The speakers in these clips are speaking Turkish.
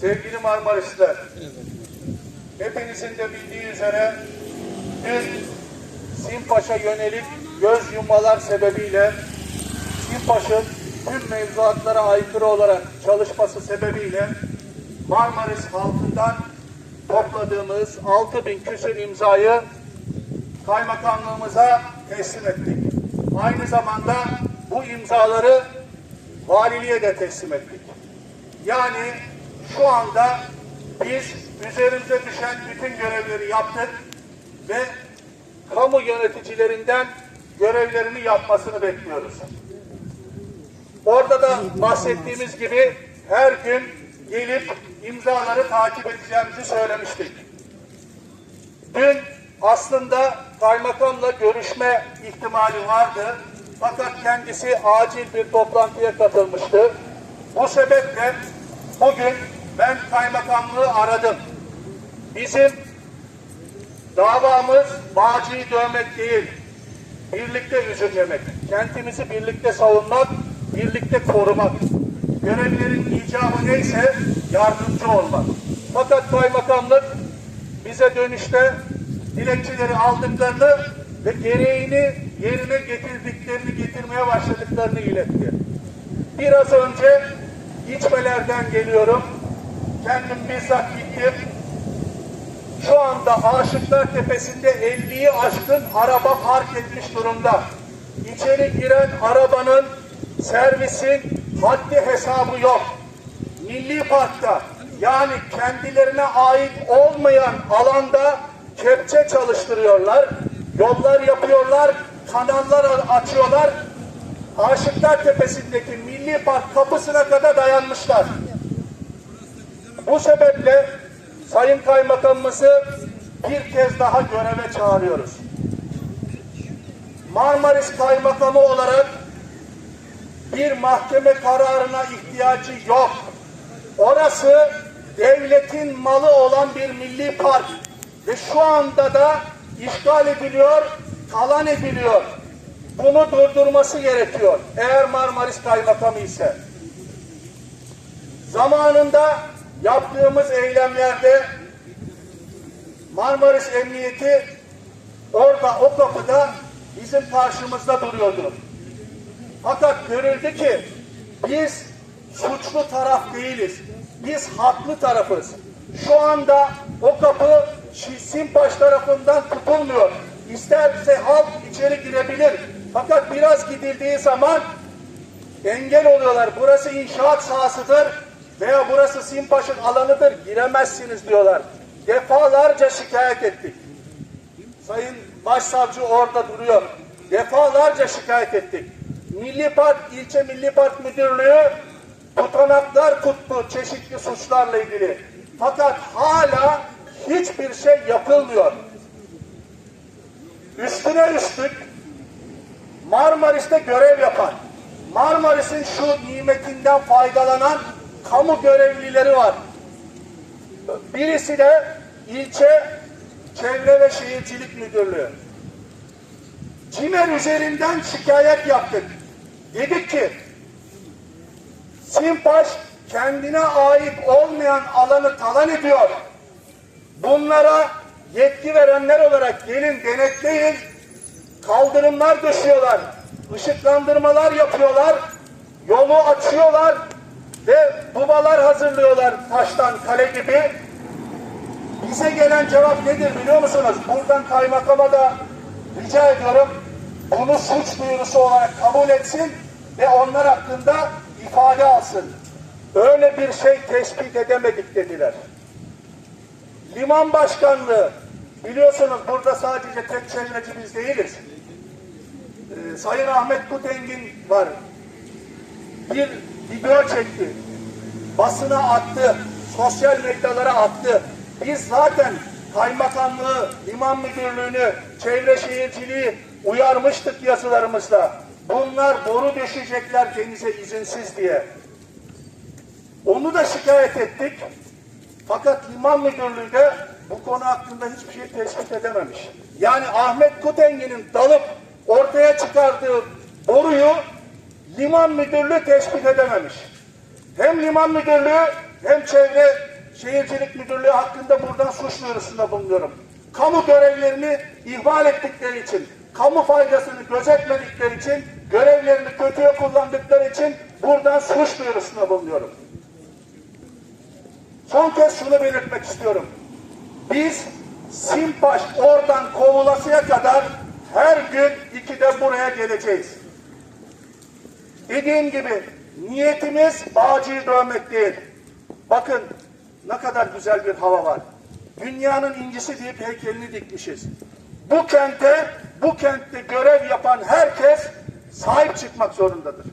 sevgili Marmarisler, hepinizin de bildiği üzere dün Simpaş'a yönelik göz yummalar sebebiyle Simpaş'ın tüm mevzuatlara aykırı olarak çalışması sebebiyle Marmaris halkından topladığımız 6000 bin küsur imzayı kaymakamlığımıza teslim ettik. Aynı zamanda bu imzaları valiliğe de teslim ettik. Yani şu anda biz üzerimize düşen bütün görevleri yaptık ve kamu yöneticilerinden görevlerini yapmasını bekliyoruz. Orada da bahsettiğimiz gibi her gün gelip imzaları takip edeceğimizi söylemiştik. Dün aslında kaymakamla görüşme ihtimali vardı. Fakat kendisi acil bir toplantıya katılmıştı. Bu sebeple bugün ben kaymakamlığı aradım. Bizim davamız Bağcı'yı dövmek değil, birlikte üzümlemek, kentimizi birlikte savunmak, birlikte korumak. Görevlerin icabı neyse yardımcı olmak. Fakat kaymakamlık bize dönüşte dilekçeleri aldıklarını ve gereğini yerine getirdiklerini getirmeye başladıklarını iletti. Biraz önce içmelerden geliyorum. Kendim bizzat gittim. Şu anda Aşıklar Tepesi'nde 50'yi aşkın araba park etmiş durumda. İçeri giren arabanın servisin haddi hesabı yok. Milli Park'ta yani kendilerine ait olmayan alanda kepçe çalıştırıyorlar. Yollar yapıyorlar, kanallar açıyorlar. Aşıklar Tepesi'ndeki Milli Park kapısına kadar dayanmışlar. Bu sebeple Sayın Kaymakamımızı bir kez daha göreve çağırıyoruz. Marmaris Kaymakamı olarak bir mahkeme kararına ihtiyacı yok. Orası devletin malı olan bir milli park ve şu anda da işgal ediliyor, talan ediliyor. Bunu durdurması gerekiyor eğer Marmaris Kaymakamı ise. Zamanında yaptığımız eylemlerde Marmaris Emniyeti orada o kapıda bizim karşımızda duruyordu. Fakat görüldü ki biz suçlu taraf değiliz. Biz haklı tarafız. Şu anda o kapı Simpaş tarafından tutulmuyor. İsterse halk içeri girebilir. Fakat biraz gidildiği zaman engel oluyorlar. Burası inşaat sahasıdır veya burası Simpaş'ın alanıdır. Giremezsiniz diyorlar. Defalarca şikayet ettik. Sayın Başsavcı orada duruyor. Defalarca şikayet ettik. Milli Park, ilçe Milli Park Müdürlüğü tutanaklar tuttu çeşitli suçlarla ilgili. Fakat hala hiçbir şey yapılmıyor. Üstüne üstlük Marmaris'te görev yapan, Marmaris'in şu nimetinden faydalanan kamu görevlileri var. Birisi de ilçe Çevre ve Şehircilik Müdürlüğü. CİMER üzerinden şikayet yaptık. Dedik ki Simpaş kendine ait olmayan alanı talan ediyor. Bunlara yetki verenler olarak gelin denetleyin, kaldırımlar döşüyorlar, ışıklandırmalar yapıyorlar, yolu açıyorlar ve dubalar hazırlıyorlar taştan kale gibi. Bize gelen cevap nedir biliyor musunuz? Buradan kaymakama da rica ediyorum bunu suç duyurusu olarak kabul etsin ve onlar hakkında ifade alsın. Öyle bir şey tespit edemedik dediler. Liman başkanlığı biliyorsunuz burada sadece tek çevreci biz değiliz. Ee, Sayın Ahmet Kutengin var. Bir video çekti. Basına attı. Sosyal medyalara attı. Biz zaten kaymakamlığı, liman müdürlüğünü, çevre şehirciliği uyarmıştık yazılarımızda. Bunlar boru düşecekler denize izinsiz diye. Onu da şikayet ettik. Fakat liman müdürlüğü de bu konu hakkında hiçbir şey tespit edememiş. Yani Ahmet Kutengi'nin dalıp ortaya çıkardığı boruyu liman müdürlüğü tespit edememiş. Hem liman müdürlüğü hem Çevre Şehircilik Müdürlüğü hakkında buradan suç duyurusunda bulunuyorum. Kamu görevlerini ihmal ettikleri için, kamu faydasını gözetmedikleri için, görevlerini kötüye kullandıkları için buradan suç duyurusunda bulunuyorum. Son kez şunu belirtmek istiyorum. Biz Simpaş oradan kovulasıya kadar her gün ikide buraya geleceğiz. Dediğim gibi niyetimiz bağcıyı dövmek değil. Bakın ne kadar güzel bir hava var. Dünyanın incisi deyip heykelini dikmişiz. Bu kente, bu kentte görev yapan herkes sahip çıkmak zorundadır.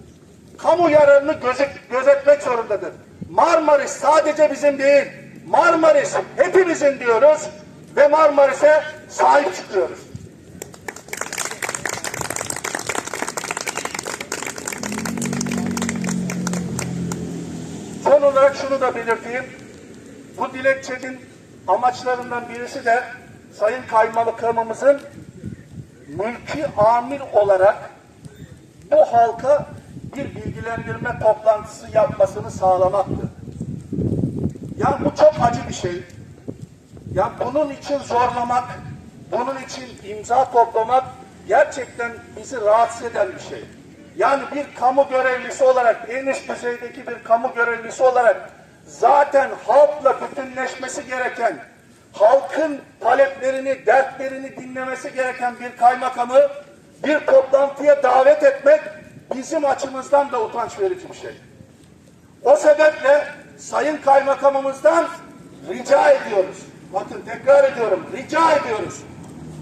Kamu yararını gözet, gözetmek zorundadır. Marmaris sadece bizim değil, Marmaris hepimizin diyoruz ve Marmaris'e sahip çıkıyoruz. Olarak şunu da belirteyim. Bu dilekçenin amaçlarından birisi de Sayın Kaymakamımızın mülki amir olarak bu halka bir bilgilendirme toplantısı yapmasını sağlamaktır. Ya bu çok acı bir şey. Ya bunun için zorlamak, bunun için imza toplamak gerçekten bizi rahatsız eden bir şey. Yani bir kamu görevlisi olarak, en üst düzeydeki bir kamu görevlisi olarak zaten halkla bütünleşmesi gereken, halkın taleplerini, dertlerini dinlemesi gereken bir kaymakamı bir toplantıya davet etmek bizim açımızdan da utanç verici bir şey. O sebeple Sayın Kaymakamımızdan rica ediyoruz. Bakın tekrar ediyorum, rica ediyoruz.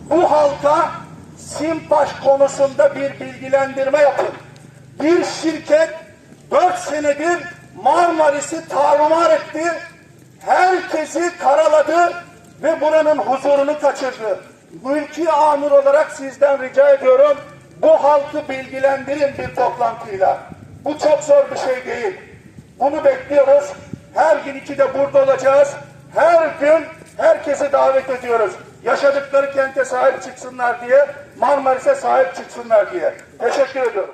Bu halka Simpaş konusunda bir bilgilendirme yapın. Bir şirket dört senedir Marmaris'i tarumar etti. Herkesi karaladı ve buranın huzurunu kaçırdı. Mülki amir olarak sizden rica ediyorum. Bu halkı bilgilendirin bir toplantıyla. Bu çok zor bir şey değil. Bunu bekliyoruz. Her gün ikide burada olacağız. Her gün herkesi davet ediyoruz. Yaşadıkları kente sahip çıksınlar diye, Marmaris'e sahip çıksınlar diye. Teşekkür ediyorum.